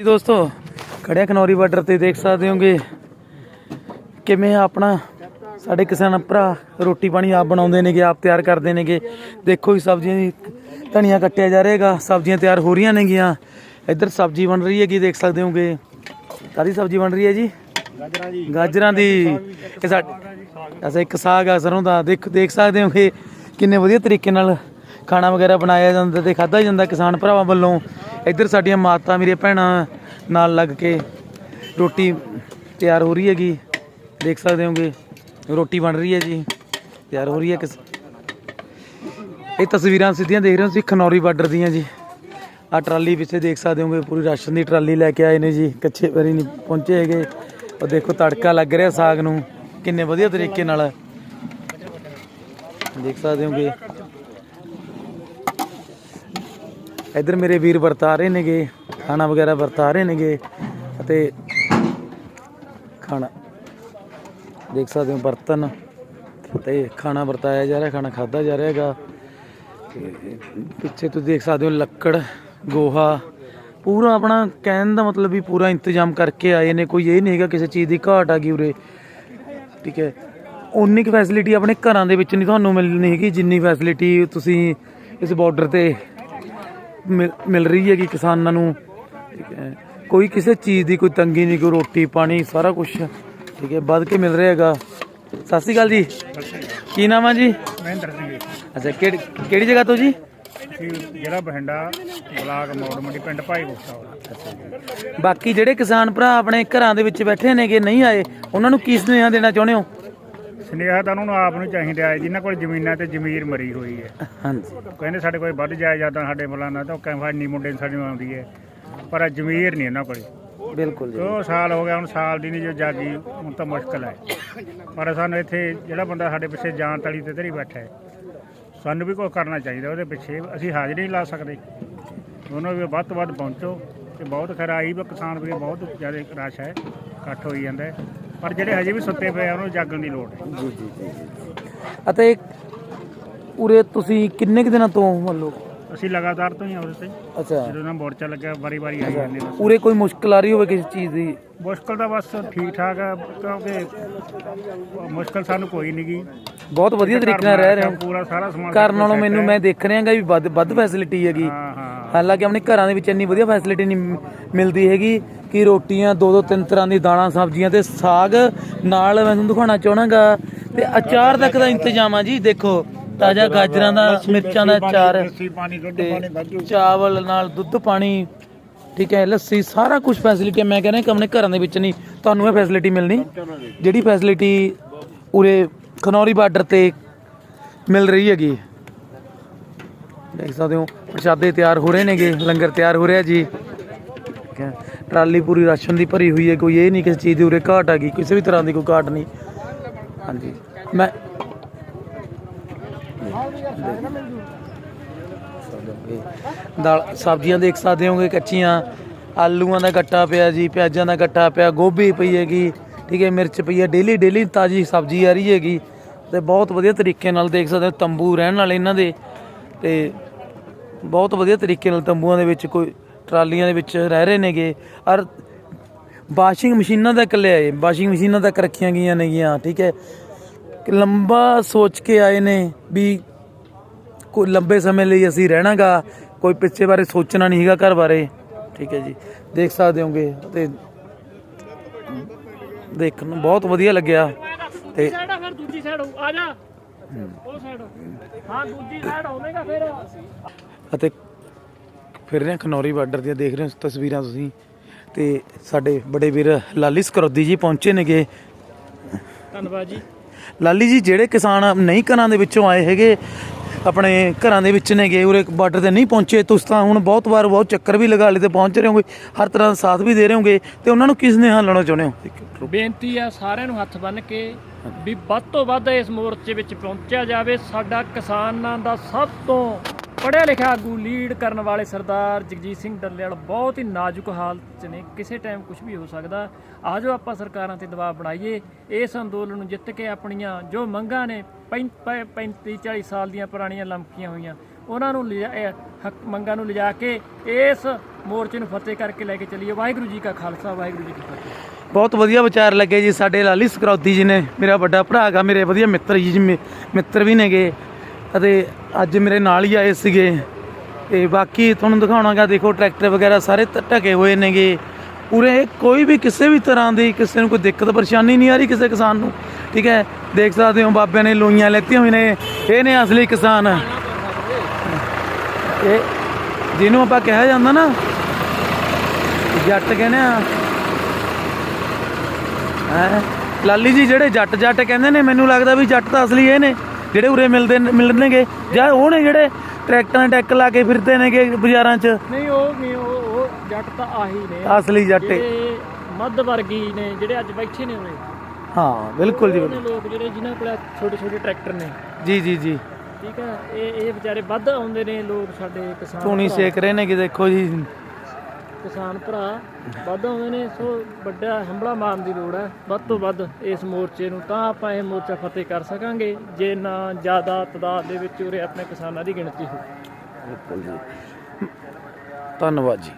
ਦੋਸਤੋ ਖੜਿਆ ਕਨੌਰੀ ਬਾਰਡਰ ਤੇ ਦੇਖ ਸਕਦੇ ਹੋਗੇ ਕਿਵੇਂ ਆਪਣਾ ਸਾਡੇ ਕਿਸਾਨ ਭਰਾ ਰੋਟੀ ਪਾਣੀ ਆਪ ਬਣਾਉਂਦੇ ਨੇਗੇ, ਆਪ ਤਿਆਰ ਕਰਦੇ ਨੇਗੇ। ਦੇਖੋ ਜੀ, ਸਬਜ਼ੀਆਂ ਦੀ ਧਨੀਆ ਕੱਟਿਆ ਜਾ ਰਿਹਾਗਾ ਸਬਜ਼ੀਆਂ ਤਿਆਰ ਹੋ ਰਹੀਆਂ ਨੇਗੀਆਂ। ਇੱਧਰ ਸਬਜ਼ੀ ਬਣ ਰਹੀ ਹੈਗੀ, ਦੇਖ ਸਕਦੇ ਹੋਗੇ। ਕਾਦੀ ਸਬਜ਼ੀ ਬਣ ਰਹੀ ਹੈ ਜੀ? ਗਾਜਰਾਂ ਜੀ ਗਾਜਰਾਂ ਦੀ। ਇਹ ਸਾਡੇ ਅਸਾ ਇੱਕ ਸਾਗ ਆ ਸਰੋਂ ਦਾ। ਦੇਖ ਦੇਖ ਸਕਦੇ ਹੋਗੇ ਕਿੰਨੇ ਵਧੀਆ ਤਰੀਕੇ ਨਾਲ ਖਾਣਾ ਵਗੈਰਾ ਬਣਾਇਆ ਜਾਂਦਾ ਤੇ ਖਾਧਾ ਜਾਂਦਾ ਕਿਸਾਨ ਭਰਾਵਾਂ ਵੱਲੋਂ। ਇੱਧਰ ਸਾਡੀਆਂ ਮਾਤਾ ਮੇਰੀਆਂ ਭੈਣਾਂ ਨਾਲ ਲੱਗ ਕੇ ਰੋਟੀ ਤਿਆਰ ਹੋ ਰਹੀ ਹੈਗੀ। ਦੇਖ ਸਕਦੇ ਹੋਗੇ, ਰੋਟੀ ਬਣ ਰਹੀ ਹੈ ਜੀ, ਤਿਆਰ ਹੋ ਰਹੀ ਹੈ ਕਿਸ ਇਹ ਤਸਵੀਰਾਂ ਸਿੱਧੀਆਂ ਦੇਖ ਰਹੇ ਹੋ ਤੁਸੀਂ, ਖਨੌਰੀ ਬਾਰਡਰ ਦੀਆਂ ਜੀ। ਆ ਟਰਾਲੀ ਪਿੱਛੇ ਦੇਖ ਸਕਦੇ ਹੋਗੇ, ਪੂਰੀ ਰਾਸ਼ਨ ਦੀ ਟਰਾਲੀ ਲੈ ਕੇ ਆਏ ਨੇ ਜੀ, ਕੱਚੇ ਵਾਰੀ ਨਹੀਂ ਪਹੁੰਚੇ ਹੈਗੇ। ਉਹ ਦੇਖੋ ਤੜਕਾ ਲੱਗ ਰਿਹਾ ਸਾਗ ਨੂੰ, ਕਿੰਨੇ ਵਧੀਆ ਤਰੀਕੇ ਨਾਲ। ਦੇਖ ਸਕਦੇ ਹੋਗੇ। ਇੱਧਰ ਮੇਰੇ ਵੀਰ ਵਰਤਾ ਰਹੇ ਨੇਗੇ, ਖਾਣਾ ਵਗੈਰਾ ਵਰਤਾ ਰਹੇ ਨੇਗੇ ਅਤੇ ਖਾਣਾ ਦੇਖ ਸਕਦੇ ਹੋ ਬਰਤਨ ਤੇ ਖਾਣਾ ਵਰਤਾਇਆ ਜਾ ਰਿਹਾ, ਖਾਣਾ ਖਾਦਾ ਜਾ ਰਿਹਾ ਹੈਗਾ। ਪਿੱਛੇ ਤੁਸੀਂ ਦੇਖ ਸਕਦੇ ਹੋ ਲੱਕੜ, ਗੋਹਾ, ਪੂਰਾ ਆਪਣਾ ਕਹਿਣ ਦਾ ਮਤਲਬ ਵੀ ਪੂਰਾ ਇੰਤਜ਼ਾਮ ਕਰਕੇ ਆਏ ਨੇ, ਕੋਈ ਇਹ ਨਹੀਂ ਹੈਗਾ ਕਿਸੇ ਚੀਜ਼ ਦੀ ਘਾਟ ਆ ਗਈ ਉਰੇ। ਠੀਕ ਹੈ ਉਨੀ ਕੁ ਫੈਸਿਲਿਟੀ ਆਪਣੇ ਘਰਾਂ ਦੇ ਵਿੱਚ ਨਹੀਂ ਤੁਹਾਨੂੰ ਮਿਲਣੀ ਹੈਗੀ, ਜਿੰਨੀ ਫੈਸਿਲਿਟੀ ਤੁਸੀਂ ਇਸ ਬਾਰਡਰ ਤੇ ਮਿਲ ਰਹੀ ਹੈਗੀ ਕਿਸਾਨਾਂ ਨੂੰ। ਠੀਕ ਹੈ। ਕੋਈ ਕਿਸੇ ਚੀਜ਼ ਦੀ ਕੋਈ ਤੰਗੀ ਨਹੀਂ ਕੋਈ ਰੋਟੀ ਪਾਣੀ ਸਾਰਾ ਕੁਝ ਠੀਕ ਹੈ। ਵੱਧ ਕੇ ਮਿਲ ਰਿਹਾ ਹੈਗਾ। ਸਤਿ ਸ਼੍ਰੀ ਅਕਾਲ ਜੀ। ਕੀ ਨਾਮ ਆ ਜੀ? ਮਹਿੰਦਰ ਸਿੰਘ ਅੱਛਾ ਕਿਹੜੀ ਕਿਹੜੀ ਜਗ੍ਹਾ ਤੋਂ ਜੀ? ਜਿਹੜਾ ਬਠਿੰਡਾ ਬਲਾਕ ਮੋੜ ਮੰਡੀ ਪਿੰਡ ਭਾਈ ਗੁਸਤਾ ਬਾਕੀ ਜਿਹੜੇ ਕਿਸਾਨ ਭਰਾ ਆਪਣੇ ਘਰਾਂ ਦੇ ਵਿੱਚ ਬੈਠੇ ਨੇਗੇ ਨਹੀਂ ਆਏ ਉਹਨਾਂ ਨੂੰ ਕੀ ਸੁਨੇਹਾ ਦੇਣਾ ਚਾਹੁੰਦੇ ਹੋ? ਸੁਨੇਹਾ ਤਾਂ ਉਹਨਾਂ ਨੂੰ ਆਪ ਨੂੰ ਚਾਹੀਦਾ ਹੈ ਜਿਨ੍ਹਾਂ ਕੋਲ ਜ਼ਮੀਨਾਂ ਤੇ ਜ਼ਮੀਰ ਮਰੀ ਹੋਈ ਹੈ। ਹਾਂਜੀ। ਕਹਿੰਦੇ ਸਾਡੇ ਕੋਲ ਵੱਧ ਜਾਇਦਾਦਾਂ ਸਾਡੇ ਮਲਾਨਾ ਤਾਂ ਉਹ ਕਹਿੰਦਾ ਇੰਨੀ ਮੁੰਡੇ ਨੂੰ ਸਾਨੂੰ ਆਉਂਦੀ ਹੈ ਪਰ ਇਹ ਜ਼ਮੀਰ ਨਹੀਂ ਇਹਨਾਂ ਕੋਲ। ਬਿਲਕੁਲ ਜੀ। ਦੋ ਸਾਲ ਹੋ ਗਿਆ ਹੁਣ ਸਾਲ ਦੀ ਨਹੀਂ ਜੋ ਜਾਗੀ ਹੁਣ ਤਾਂ ਮੁਸ਼ਕਲ ਹੈ। ਪਰ ਸਾਨੂੰ ਇੱਥੇ ਜਿਹੜਾ ਬੰਦਾ ਸਾਡੇ ਪਿੱਛੇ ਜਾਨ ਤਲੀ ਤੇ ਧਰੀ ਬੈਠਾ ਹੈ ਸਾਨੂੰ ਵੀ ਕੁਝ ਕਰਨਾ ਚਾਹੀਦਾ ਉਹਦੇ ਪਿੱਛੇ ਅਸੀਂ ਹਾਜ਼ਰੀ ਨਹੀਂ ਲਾ ਸਕਦੇ। ਉਹਨਾਂ ਵੀ ਵੱਧ ਤੋਂ ਵੱਧ ਪਹੁੰਚੋ ਤੇ ਬਹੁਤ ਖਰਾਈ ਵੀ ਕਿਸਾਨ ਵੀ ਬਹੁਤ ਜ਼ਿਆਦਾ ਰਸ਼ ਹੈ ਇਕੱਠ ਹੋਈ ਜਾਂਦਾ ਹੈ। ਪਰ ਜਿਹੜੇ ਹਜੇ ਵੀ ਸੁੱਤੇ ਪਏ ਆ ਉਹਨਾਂ ਨੂੰ ਜਾਗਣ ਦੀ ਲੋੜ ਹੈ। ਜੀ ਜੀ ਜੀ। ਅਤੇ ਉਰੇ ਤੁਸੀਂ ਕਿੰਨੇ ਕੁ ਦਿਨਾਂ ਤੋਂ ਮੰਨ ਲਓ? ਅਸੀਂ ਲਗਾਤਾਰ ਤੋਂ ਹੀ ਆਉਂਦੇ ਤੇ। ਅੱਛਾ। ਜਦੋਂ ਨਾ ਮੋਰਚਾ ਲੱਗਿਆ ਵਾਰੀ ਵਾਰੀ ਆਈ ਜਾਂਦੇ ਬਸ ਉਰੇ ਕੋਈ ਮੁਸ਼ਕਲ ਆ ਰਹੀ ਹੋਵੇ ਕਿਸੇ ਚੀਜ਼ ਦੀ? ਮੁਸ਼ਕਲ ਤਾਂ ਬਸ ਠੀਕ ਠਾਕ ਹੈ ਕਿਉਂਕਿ ਮੁਸ਼ਕਲ ਸਾਨੂੰ ਕੋਈ ਨਹੀਂ ਗੀ ਬਹੁਤ ਵਧੀਆ ਤਰੀਕੇ ਨਾਲ ਰਹਿ ਰਹੇ ਹੋ। ਪੂਰਾ ਸਾਰਾ ਸਮਾਨ ਘਰ ਨਾਲੋਂ ਮੈਨੂੰ ਮੈਂ ਦੇਖ ਰਿਹਾਗਾ ਵੀ ਵੱਧ ਵੱਧ ਫੈਸਿਲਿਟੀ ਹੈਗੀ। ਹਾਲਾਂਕਿ ਆਪਣੇ ਘਰਾਂ ਦੇ ਵਿੱਚ ਇੰਨੀ ਵਧੀਆ ਫੈਸਿਲਿਟੀ ਨਹੀਂ ਮਿਲਦੀ ਹੈਗੀ ਕਿ ਰੋਟੀਆਂ ਦੋ ਦੋ ਤਿੰਨ ਤਰ੍ਹਾਂ ਦੀ ਦਾਲਾਂ ਸਬਜ਼ੀਆਂ ਤੇ ਸਾਗ ਨਾਲ ਮੈਂ ਤੁਹਾਨੂੰ ਦਿਖਾਉਣਾ ਚਾਹਣਾਗਾ ਤੇ ਅਚਾਰ ਤੱਕ ਦਾ ਇੰਤਜ਼ਾਮ ਆ ਜੀ ਦੇਖੋ ਤਾਜ਼ਾ ਗਾਜਰਾਂ ਦਾ ਮਿਰਚਾਂ ਦਾ ਅਚਾਰ ਚਾਵਲ ਨਾਲ ਦੁੱਧ ਪਾਣੀ ਠੀਕ ਹੈ ਲੱਸੀ ਸਾਰਾ ਕੁਝ ਫੈਸਿਲਿਟੀ ਮੈਂ ਕਹਿੰਦਾ ਕਿ ਆਪਣੇ ਘਰਾਂ ਦੇ ਵਿੱਚ ਨਹੀਂ ਤੁਹਾਨੂੰ ਇਹ ਫੈਸਿਲਿਟੀ ਮਿਲਣੀ। ਜਿਹੜੀ ਫੈਸਿਲਿਟੀ ਉਰੇ ਖਨੌਰੀ ਬਾਰਡਰ ਤੇ ਮਿਲ ਰਹੀ ਹੈਗੀ। ਦੇਖ ਸਕਦੇ ਹੋ, ਪ੍ਰਸ਼ਾਦੇ ਤਿਆਰ ਹੋ ਰਹੇ ਨੇਗੇ, ਲੰਗਰ ਤਿਆਰ ਹੋ ਰਿਹਾ ਜੀ। ਠੀਕ ਹੈ, ਟਰਾਲੀ ਪੂਰੀ ਰਾਸ਼ਨ ਦੀ ਭਰੀ ਹੋਈ ਹੈ, ਕੋਈ ਇਹ ਨਹੀਂ ਕਿਸੇ ਚੀਜ਼ ਦੀ ਉਰੇ ਘਾਟ ਹੈਗੀ ਕਿਸੇ ਵੀ ਤਰ੍ਹਾਂ ਦੀ ਕੋਈ ਘਾਟ ਨਹੀਂ। ਹਾਂਜੀ, ਮੈਂ ਦਾਲ, ਸਬਜ਼ੀਆਂ ਦੇਖ ਸਕਦੇ ਹੋਗੇ, ਕੱਚੀਆਂ, ਆਲੂਆਂ ਦਾ ਗੱਟਾ ਪਿਆ ਜੀ, ਪਿਆਜ਼ਾਂ ਦਾ ਗੱਟਾ ਪਿਆ, ਗੋਭੀ ਪਈ ਹੈਗੀ, ਠੀਕ ਹੈ, ਮਿਰਚ ਪਈ ਹੈ ਡੇਲੀ ਡੇਲੀ ਤਾਜ਼ੀ ਸਬਜ਼ੀ ਆ ਰਹੀ ਹੈਗੀ, ਤੇ ਬਹੁਤ ਵਧੀਆ ਤਰੀਕੇ ਨਾਲ ਦੇਖ ਸਕਦੇ ਹੋ, ਤੰਬੂ ਰਹਿਣ ਵਾਲੇ ਇਹਨਾਂ ਦੇ। ਤੇ ਬਹੁਤ ਵਧੀਆ ਤਰੀਕੇ ਨਾਲ ਤੰਬੂਆਂ ਦੇ ਵਿੱਚ ਕੋਈ ਟਰਾਲੀਆਂ ਦੇ ਵਿੱਚ ਰਹਿ ਰਹੇ ਨੇਗੇ। ਔਰ ਵਾਸ਼ਿੰਗ ਮਸ਼ੀਨਾਂ ਤੱਕ ਲਿਆਏ ਵਾਸ਼ਿੰਗ ਮਸ਼ੀਨਾਂ ਤੱਕ ਰੱਖੀਆਂ ਗਈਆਂ ਨੇਗੀਆਂ, ਠੀਕ ਹੈ। ਲੰਬਾ ਸੋਚ ਕੇ ਆਏ ਨੇ ਵੀ ਕੋਈ ਲੰਬੇ ਸਮੇਂ ਲਈ ਅਸੀਂ ਰਹਿਣਾਗਾ, ਕੋਈ ਪਿੱਛੇ ਬਾਰੇ ਸੋਚਣਾ ਨਹੀਂ ਹੈਗਾ ਘਰ ਬਾਰੇ, ਠੀਕ ਹੈ ਜੀ। ਦੇਖ ਸਕਦੇ ਹੋਗੇ ਤੇ ਦੇਖਣ ਨੂੰ ਬਹੁਤ ਵਧੀਆ ਲੱਗਿਆ ਤੇ ਸਾਈਡ ਫਿਰ ਦੂਜੀ ਸਾਈਡ ਆ ਜਾ। ਉਹ ਸਾਈਡ ਹਾਂ ਦੂਜੀ ਸਾਈਡ ਆਵੇਗਾ ਫਿਰ। ਅਤੇ ਫਿਰ ਰਹੇ ਖਨੌਰੀ ਬਾਰਡਰ ਦੀਆਂ ਦੇਖ ਰਹੇ ਹੋ ਤਸਵੀਰਾਂ ਤੁਸੀਂ। ਤੇ ਸਾਡੇ ਬੜੇ ਵੀਰ ਲਾਲੀ ਸਕਰੋਦੀ ਜੀ ਪਹੁੰਚੇ ਨੇਗੇ। ਧੰਨਵਾਦ ਜੀ। ਲਾਲੀ ਜੀ ਜਿਹੜੇ ਕਿਸਾਨ ਨਹੀਂ ਘਰਾਂ ਦੇ ਵਿੱਚੋਂ ਆਏ ਹੈਗੇ ਆਪਣੇ ਘਰਾਂ ਦੇ ਵਿੱਚ ਨੇਗੇ, ਉਰੇ ਬਾਰਡਰ ਤੇ ਨਹੀਂ ਪਹੁੰਚੇ। ਤੁਸੀਂ ਤਾਂ ਹੁਣ ਬਹੁਤ ਵਾਰ ਬਹੁਤ ਚੱਕਰ ਵੀ ਲਗਾ ਲਏ ਤੇ ਪਹੁੰਚ ਰਹੇ ਹੋਗੇ, ਹਰ ਤਰ੍ਹਾਂ ਦਾ ਸਾਥ ਵੀ ਦੇ ਰਹੇ ਹੋਗੇ ਤੇ ਉਹਨਾਂ ਨੂੰ ਕਿਸ ਨੇ ਲਾਉਣਾ ਚਾਹੁੰਦੇ ਹੋ? ਬੇਨਤੀ ਆ ਸਾਰਿਆਂ ਨੂੰ ਹੱਥ ਬੰਨ ਕੇ ਵੀ ਵੱਧ ਤੋਂ ਵੱਧ ਇਸ ਮੋਰਚੇ ਵਿੱਚ ਪਹੁੰਚਿਆ ਜਾਵੇ। ਸਾਡਾ ਕਿਸਾਨਾਂ ਦਾ ਸਭ ਤੋਂ ਪੜ੍ਹਿਆ ਲਿਖਿਆ ਆਗੂ ਲੀਡ ਕਰਨ ਵਾਲੇ ਸਰਦਾਰ ਜਗਜੀਤ ਸਿੰਘ ਡੱਲੇਵਾਲ ਬਹੁਤ ਹੀ ਨਾਜ਼ੁਕ ਹਾਲਤ 'ਚ ਨੇ। ਕਿਸੇ ਟਾਈਮ ਕੁਝ ਵੀ ਹੋ ਸਕਦਾ। ਆਜੋ ਆਪਾਂ ਸਰਕਾਰਾਂ ਤੇ ਦਬਾਅ ਬਣਾਈਏ। ਇਸ ਅੰਦੋਲਨ ਨੂੰ ਜਿੱਤ ਕੇ ਆਪਣੀਆਂ ਜੋ ਮੰਗਾਂ ਨੇ 35 40 ਸਾਲ ਦੀਆਂ ਪੁਰਾਣੀਆਂ ਲੰਮਕੀਆਂ ਹੋਈਆਂ, ਉਹਨਾਂ ਨੂੰ ਲਿਜਾ- ਹੱਕ ਮੰਗਾਂ ਨੂੰ ਲਿਜਾ ਕੇ ਇਸ ਮੋਰਚੇ ਨੂੰ ਫਤਿਹ ਕਰਕੇ ਲੈ ਕੇ ਚੱਲੀਏ। ਵਾਹਿਗੁਰੂ ਜੀ ਕਾ ਖਾਲਸਾ, ਵਾਹਿਗੁਰੂ ਜੀ ਕੀ ਫਤਿਹ। ਬਹੁਤ ਵਧੀਆ ਵਿਚਾਰ ਲੱਗੇ ਜੀ ਸਾਡੇ ਲਾਲੀ ਸਕਰੌਤੀ ਜੀ ਨੇ। ਮੇਰਾ ਵੱਡਾ ਭਰਾ ਹੈਗਾ, ਮੇਰੇ ਵਧੀਆ ਮਿੱਤਰ ਜੀ ਜੀ ਮੇ- ਮਿੱਤਰ ਵੀ ਨੇਗੇ। ਅਤੇ ਅੱਜ ਮੇਰੇ ਨਾਲ ਹੀ ਆਏ ਸੀਗੇ। ਤੇ ਬਾਕੀ ਤੁਹਾਨੂੰ ਦਿਖਾਉਣਾਗਾ, ਦੇਖੋ, ਟਰੈਕਟਰ ਵਗੈਰਾ ਸਾਰੇ ਢਕੇ ਹੋਏ ਨੇਗੇ। ਪੂਰੇ ਕੋਈ ਵੀ ਕਿਸੇ ਵੀ ਤਰ੍ਹਾਂ ਦੀ ਕਿਸੇ ਨੂੰ ਕੋਈ ਦਿੱਕਤ, ਪਰੇਸ਼ਾਨੀ ਨਹੀਂ ਆ ਰਹੀ ਕਿਸੇ ਕਿਸਾਨ ਨੂੰ। ਠੀਕ ਹੈ? ਦੇਖ ਸਕਦੇ ਹੋ, ਬਾਬਿਆਂ ਨੇ ਲੋਈਆਂ ਲੈਤੀਆਂ ਹੋਈਆਂ ਨੇ। ਇਹ ਨੇ ਅਸਲੀ ਕਿਸਾਨ। ਇਹ ਜਿਹਨੂੰ ਆਪਾਂ ਕਿਹਾ ਜਾਂਦਾ ਨਾ, ਜੱਟ ਕਹਿੰਦੇ ਆ। ਹੈਂ? ਲਾਲੀ ਜੀ, ਜਿਹੜੇ ਜੱਟ ਜੱਟ ਕਹਿੰਦੇ ਨੇ, ਮੈਨੂੰ ਲੱਗਦਾ ਵੀ ਜੱਟ ਤਾਂ ਅਸਲੀ ਇਹ ਨੇ। ਜਿਹੜੇ ਉਰੇ ਮਿਲਦੇ ਮਿਲਣਗੇ ਜਾਂ ਉਹ ਨੇ ਜਿਹੜੇ ਟਰੈਕਟਰਾਂ ਦੇ ਟੈਕ ਲਾ ਕੇ ਫਿਰਦੇ ਨੇਗੇ ਬਾਜ਼ਾਰਾਂ 'ਚ? ਨਹੀਂ ਉਹ ਨਹੀਂ ਉਹ ਉਹ ਜੱਟ ਤਾਂ ਆਹੀ ਨੇ। ਅਸਲੀ ਜੱਟ ਇਹ। ਜਿਹੜੇ ਮੱਧ ਵਰਗੀ ਨੇ ਜਿਹੜੇ ਅੱਜ ਬੈਠੇ ਨੇ ਉਰੇ। ਹਾਂ ਬਿਲਕੁਲ ਜੀ ਉਹ ਬਿਲਕੁਲ। ਨੇ ਲੋਕ ਜਿਹੜੇ ਜਿਨ੍ਹਾਂ ਕੋਲ ਛੋਟੇ ਛੋਟੇ ਟਰੈਕਟਰ ਨੇ। ਜੀ ਜੀ ਜੀ। ਠੀਕ ਹੈ ਇਹ ਇਹ ਵਿਚਾਰੇ ਵੱਧ ਆਉਂਦੇ ਨੇ ਲੋਕ ਸਾਡੇ ਕਿਸਾਨ ਧੂਣੀ। ਸੇਕ ਰਹੇ ਨੇ ਕਿ ਦੇਖੋ ਜੀ। ਕਿਸਾਨ ਭਰਾ ਵੱਧ ਆਉਂਦੇ ਨੇ ਸੋ ਵੱਡਾ ਹੰਬਲਾ ਮਾਰਨ ਦੀ ਲੋੜ ਹੈ। ਵੱਧ ਤੋਂ ਵੱਧ ਇਸ ਮੋਰਚੇ ਨੂੰ ਤਾਂ ਆਪਾਂ ਇਹ ਮੋਰਚਾ ਫਤਿਹ ਕਰ ਸਕਾਂਗੇ ਜੇ ਨਾ ਜ਼ਿਆਦਾ ਤਦਾਦ ਦੇ ਵਿੱਚ ਉਰੇ ਆਪਣੇ ਕਿਸਾਨਾਂ ਦੀ ਗਿਣਤੀ ਹੋ ਬਿਲਕੁਲ ਜੀ। ਧੰਨਵਾਦ ਜੀ।